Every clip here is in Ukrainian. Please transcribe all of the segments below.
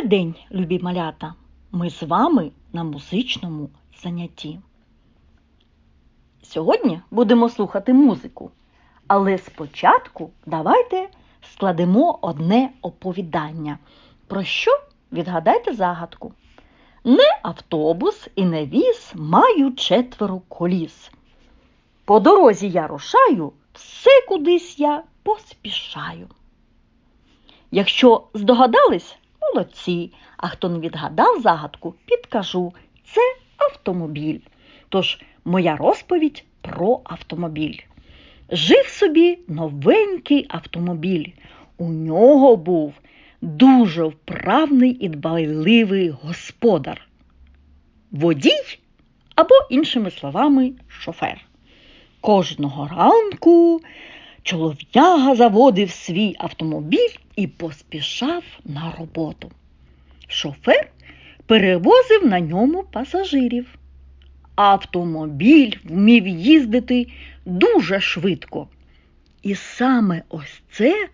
день, любі малята! Ми з вами на музичному занятті. Сьогодні будемо слухати музику, але спочатку давайте складемо одне оповідання. Про що відгадайте загадку? Не автобус і не віз маю четверо коліс. По дорозі я рушаю, все кудись я поспішаю. Якщо здогадались, молодці, а хто не відгадав загадку, підкажу. Це автомобіль. Тож моя розповідь про автомобіль. Жив собі новенький автомобіль. У нього був дуже вправний і дбайливий господар. Водій або, іншими словами, шофер. Кожного ранку чолов'яга заводив свій автомобіль і поспішав на роботу. Шофер перевозив на ньому пасажирів. Автомобіль вмів їздити дуже швидко. І саме ось це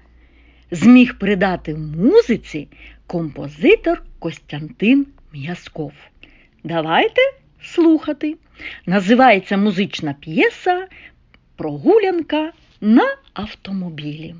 зміг передати музиці композитор Костянтин М'язков. Давайте слухати. Називається музична п'єса Прогулянка на автомобілі.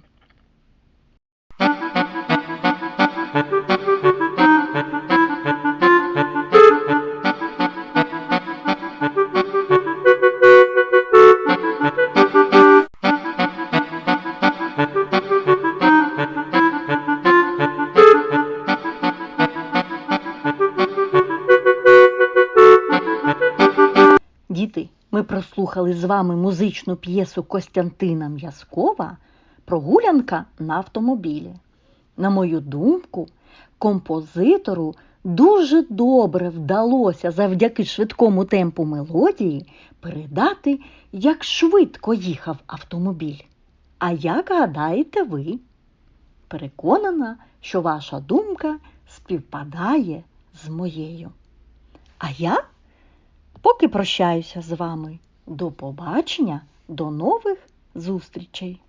Діти, ми прослухали з вами музичну п'єсу Костянтина М'язкова Прогулянка на автомобілі. На мою думку, композитору дуже добре вдалося завдяки швидкому темпу мелодії передати, як швидко їхав автомобіль. А як гадаєте ви? Переконана, що ваша думка співпадає з моєю. А я поки прощаюся з вами. До побачення, до нових зустрічей!